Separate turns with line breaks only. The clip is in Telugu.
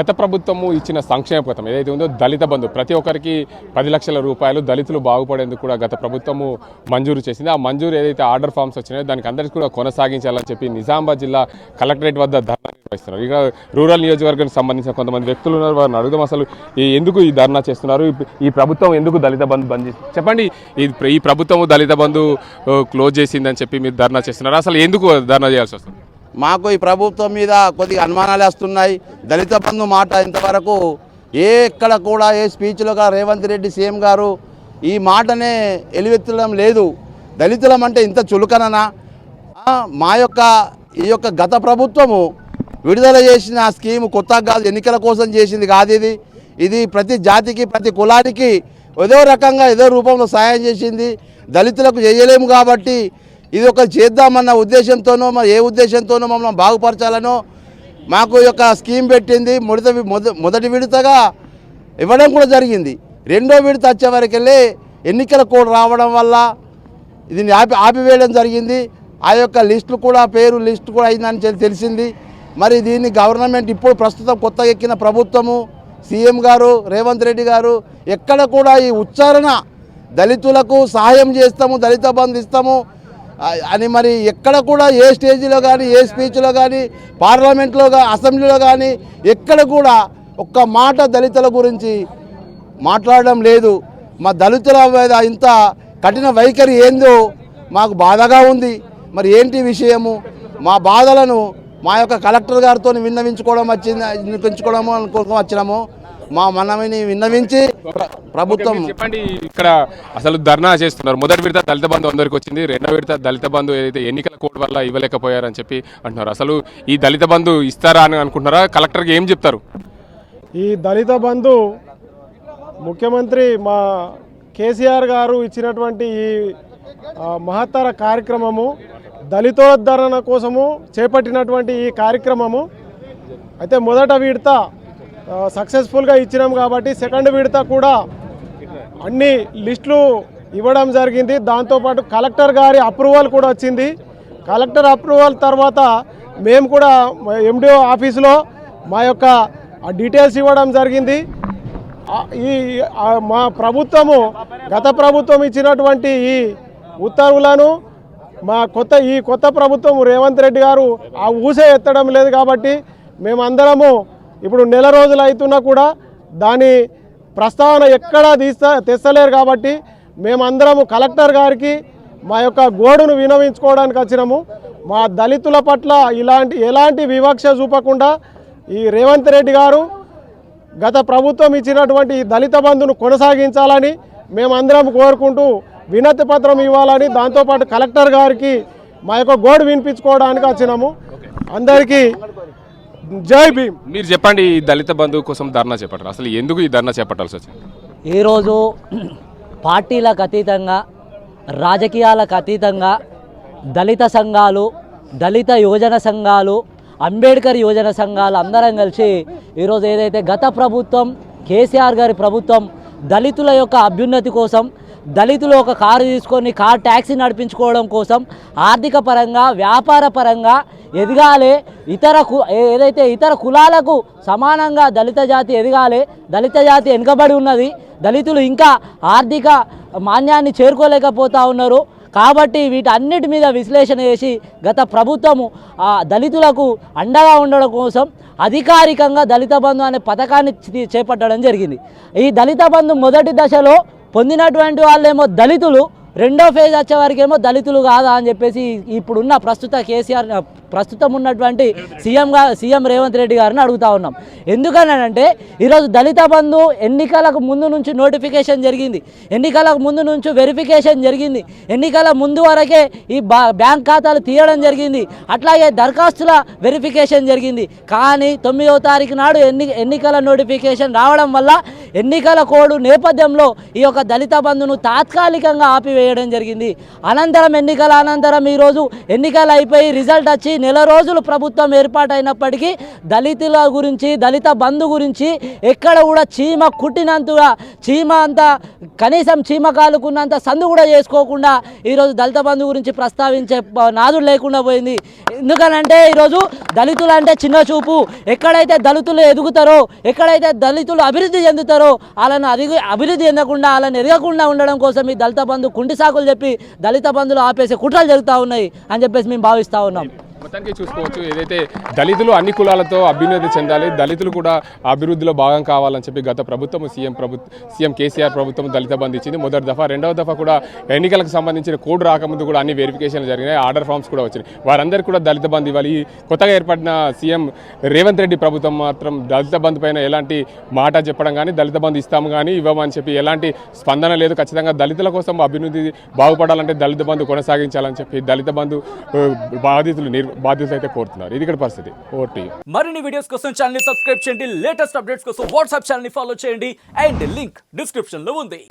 గత ప్రభుత్వము ఇచ్చిన సంక్షేమ పథకం ఏదైతే ఉందో దళిత బంధు ప్రతి ఒక్కరికి పది లక్షల రూపాయలు దళితులు బాగుపడేందుకు కూడా గత ప్రభుత్వము మంజూరు చేసింది. ఆ మంజూరు ఏదైతే ఆర్డర్ ఫామ్స్ వచ్చినాయో దానికి అందరికీ కూడా కొనసాగించాలని చెప్పి నిజామాబాద్ జిల్లా కలెక్టరేట్ వద్ద ధర్నా నిర్వహిస్తున్నారు. ఇక రూరల్ నియోజకవర్గానికి సంబంధించిన కొంతమంది వ్యక్తులు ఉన్నారు. వారిని అడుగుదాం అసలు ఈ ఎందుకు ఈ ధర్నా చేస్తున్నారు? ఈ- ప్రభుత్వం ఎందుకు దళిత బంధు బంద్ చేసింది? చెప్పండి. ఈ ఈ ప్రభుత్వం దళిత బంధు క్లోజ్ చేసిందని చెప్పి మీరు ధర్నా చేస్తున్నారు. అసలు ఎందుకు ధర్నా చేయాల్సి వస్తుంది?
మాకు ఈ ప్రభుత్వం మీద కొద్దిగా అనుమానాలు వస్తున్నాయి. దళిత బంధు మాట ఇంతవరకు ఏ ఎక్కడ కూడా ఏ స్పీచ్లుగా రేవంత్ రెడ్డి సీఎం గారు ఈ మాటనే ఎలివెత్తడం లేదు. దళితులం అంటే ఇంత చులకననా? మా యొక్క ఈ యొక్క గత ప్రభుత్వము విడుదల చేసిన స్కీము కొత్తగా కాదు ఎన్నికల కోసం చేసింది కాదు ఇది. ఇది ప్రతి జాతికి ప్రతి కులానికి ఏదో రకంగా ఏదో రూపంలో సహాయం చేసింది. దళితులకు చేయలేము కాబట్టి ఇది ఒక చేద్దామన్న ఉద్దేశంతోనో మరి ఏ ఉద్దేశంతోనో మమ్మల్ని బాగుపరచాలనో మాకు ఈ యొక్క స్కీమ్ పెట్టింది. మొదట మొద- మొదటి విడతగా ఇవ్వడం కూడా జరిగింది. రెండో విడత వచ్చే వరకెళ్ళి ఎన్నికల కోడ్ రావడం వల్ల దీన్ని ఆపి ఆపివేయడం జరిగింది. ఆ యొక్క లిస్టులు కూడా పేరు లిస్టు కూడా అయిందని చెప్పి తెలిసింది. మరి దీన్ని గవర్నమెంట్ ఇప్పుడు ప్రస్తుతం కొత్తగా ఎక్కిన ప్రభుత్వము సీఎం గారు రేవంత్ రెడ్డి గారు ఎక్కడ కూడా ఈ ఉచ్చారణ దళితులకు సహాయం చేస్తాము దళిత బంధు ఇస్తాము అని మరి ఎక్కడ కూడా ఏ స్టేజీలో కానీ ఏ స్పీచ్లో కానీ పార్లమెంట్లో కానీ అసెంబ్లీలో కానీ ఎక్కడ కూడా ఒక్క మాట దళితుల గురించి మాట్లాడడం లేదు. మా దళితుల మీద ఇంత కఠిన వైఖరి ఏందో మాకు బాధగా ఉంది. మరి ఏంటి విషయము? మా బాధలను మా యొక్క కలెక్టర్ గారితో విన్నవించుకోవడం వచ్చింది విన్నవించుకోవడము అనుకోవడం వచ్చినాము. మా మనవిని విన్నవించి ప్ర- ప్రభుత్వం
చెప్పండి ఇక్కడ అసలు ధర్నా చేస్తున్నారు. మొదటి విడత దళిత బంధు అందరికి వచ్చింది రెండో విడత దళిత బంధు ఏదైతే ఎన్నికల కోడ్ వల్ల ఇవ్వలేకపోయారని చెప్పి అంటున్నారు. అసలు ఈ దళిత బంధు ఇస్తారా అని అనుకుంటున్నారా? కలెక్టర్కి ఏం చెప్తారు?
ఈ దళిత బంధు ముఖ్యమంత్రి మా కేసీఆర్ గారు ఇచ్చినటువంటి ఈ మహత్తర కార్యక్రమము దళితోద్ధరణ కోసము చేపట్టినటువంటి ఈ కార్యక్రమము అయితే మొదట విడత సక్సెస్ఫుల్గా ఇచ్చినాం కాబట్టి సెకండ్ విడత కూడా అన్ని లిస్టులు ఇవ్వడం జరిగింది. దాంతోపాటు కలెక్టర్ గారి అప్రూవల్ కూడా వచ్చింది. కలెక్టర్ అప్రూవల్ తర్వాత మేము కూడా ఎండిఓ ఆఫీసులో మా యొక్క డీటెయిల్స్ ఇవ్వడం జరిగింది. ఈ మా ప్రభుత్వము గత ప్రభుత్వం ఇచ్చినటువంటి ఈ ఉత్తర్వులను మా కొత్త ఈ కొత్త ప్రభుత్వం రేవంత్ రెడ్డి గారు ఆ ఊసే ఎత్తడం లేదు కాబట్టి మేమందరము ఇప్పుడు నెల రోజులు అవుతున్నా కూడా దాని ప్రస్తావన ఎక్కడా తీస్తా తెస్తలేరు కాబట్టి మేమందరము కలెక్టర్ గారికి మా యొక్క గోడును వినవించుకోవడానికి వచ్చినాము. మా దళితుల పట్ల ఇలాంటి ఎలాంటి వివక్ష చూపకుండా ఈ రేవంత్ రెడ్డి గారు గత ప్రభుత్వం ఇచ్చినటువంటి దళిత బంధును కొనసాగించాలని మేమందరం కోరుకుంటూ వినతి పత్రం ఇవ్వాలని దాంతోపాటు కలెక్టర్ గారికి మా యొక్క గోడు వినిపించుకోవడానికి వచ్చినాము. అందరికీ జై భీమ్.
మీరు చెప్పండి ఈ దళిత బంధు కోసం ధర్నా చేపట్టారు? అసలు ఎందుకు ఈ ధర్నా చేపట్టాల్సి వచ్చింది?
ఈరోజు పార్టీలకు అతీతంగా రాజకీయాలకు అతీతంగా దళిత సంఘాలు దళిత యువజన సంఘాలు అంబేద్కర్ యువజన సంఘాలు అందరం కలిసి ఈరోజు ఏదైతే గత ప్రభుత్వం కేసీఆర్ గారి ప్రభుత్వం దళితుల యొక్క అభ్యున్నతి కోసం దళితులు ఒక కారు తీసుకొని కార్ ట్యాక్సీ నడిపించుకోవడం కోసం ఆర్థిక పరంగా వ్యాపార పరంగా ఎదగాలి. ఇతర కు ఏదైతే ఇతర కులాలకు సమానంగా దళిత జాతి ఎదగాలి దళిత జాతి వెనుకబడి ఉన్నది. దళితులు ఇంకా ఆర్థిక మాన్యాన్ని చేరుకోలేకపోతూ ఉన్నారు. కాబట్టి వీటన్నిటి మీద విశ్లేషణ చేసి గత ప్రభుత్వము ఆ దళితులకు అండగా ఉండడం కోసం అధికారికంగా దళిత బంధు అనే పథకాన్ని చేపట్టడం జరిగింది. ఈ దళిత బంధు మొదటి దశలో పొందినటువంటి వాళ్ళేమో దళితులు రెండో ఫేజ్ వచ్చే ఏమో దళితులు కాదా అని చెప్పేసి ఇప్పుడున్న ప్రస్తుత కేసీఆర్ ప్రస్తుతం ఉన్నటువంటి సీఎంగా సీఎం రేవంత్ రెడ్డి గారిని అడుగుతా ఉన్నాం. ఎందుకనంటే ఈరోజు దళిత బంధు ఎన్నికలకు ముందు నుంచి నోటిఫికేషన్ జరిగింది. ఎన్నికలకు ముందు నుంచి వెరిఫికేషన్ జరిగింది. ఎన్నికల ముందు వరకే ఈ బ్యాంక్ ఖాతాలు తీయడం జరిగింది. అట్లాగే దరఖాస్తుల వెరిఫికేషన్ జరిగింది. కానీ తొమ్మిదవ తారీఖు నాడు ఎన్ని ఎన్నికల నోటిఫికేషన్ రావడం వల్ల ఎన్నికల కోడ్ నేపథ్యంలో ఈ యొక్క దళిత బంధును తాత్కాలికంగా ఆపివేయడం జరిగింది. అనంతరం ఎన్నికల అనంతరం ఈరోజు ఎన్నికలు అయిపోయి రిజల్ట్ వచ్చి నెల రోజులు ప్రభుత్వం ఏర్పాటైనప్పటికీ దళితుల గురించి దళిత బంధు గురించి ఎక్కడ కూడా చీమ కుట్టినంతగా చీమ అంత కనీసం చీమ కాలుకున్నంత సందు కూడా చేసుకోకుండా ఈరోజు దళిత బంధు గురించి ప్రస్తావించే నాదుడు లేకుండా పోయింది. ఎందుకనంటే ఈరోజు దళితులు అంటే చిన్న చూపు ఎక్కడైతే దళితులు ఎదుగుతారో ఎక్కడైతే దళితులు అభివృద్ధి చెందుతారో వాళ్ళని అరిగి అభివృద్ధి చెందకుండా వాళ్ళని ఎదగకుండా ఉండడం కోసం ఈ దళిత బంధు కుంటి సాకులు చెప్పి దళిత బంధులు ఆపేసే కుట్రలు జరుగుతూ ఉన్నాయి అని చెప్పేసి మేము భావిస్తూ ఉన్నాం.
మొత్తానికి చూసుకోవచ్చు. ఏదైతే దళితులు అన్ని కులాలతో అభ్యున్నతి చెందాలి దళితులు కూడా అభివృద్ధిలో భాగం కావాలని చెప్పి గత ప్రభుత్వం సీఎం ప్రభుత్వం సీఎం కేసీఆర్ ప్రభుత్వం దళిత బంధు ఇచ్చింది. మొదటి దఫా రెండవ దఫా కూడా ఎన్నికలకు సంబంధించిన కోడ్ రాకముందు కూడా అన్ని వెరిఫికేషన్లు జరిగినాయి. ఆర్డర్ ఫామ్స్ కూడా వచ్చినాయి. వారందరికీ కూడా దళిత బంధు ఇవ్వాలి. ఈ కొత్తగా ఏర్పడిన సీఎం రేవంత్ రెడ్డి ప్రభుత్వం మాత్రం దళిత బంధు పైన ఎలాంటి మాట చెప్పడం కానీ దళిత బంధు ఇస్తాము కానీ ఇవ్వమని చెప్పి ఎలాంటి స్పందన లేదు. ఖచ్చితంగా దళితుల కోసం అభివృద్ధి బాగుపడాలంటే దళిత బంధు కొనసాగించాలని చెప్పి దళిత బంధు బాధితులు నిర్ బాధ్యత అయితే కోరుతున్నారు. ఇది ఇక్కడ పరిస్థితి. ఓటీ.
మరిన్ని వీడియోస్ కోసం ఛానల్ సబ్స్క్రైబ్ చేయండి. లేటెస్ట్ అప్డేట్స్ కోసం వాట్సాప్ ఛానల్ ఫాలో చేయండి. అండ్ లింక్ డిస్క్రిప్షన్లో ఉంది.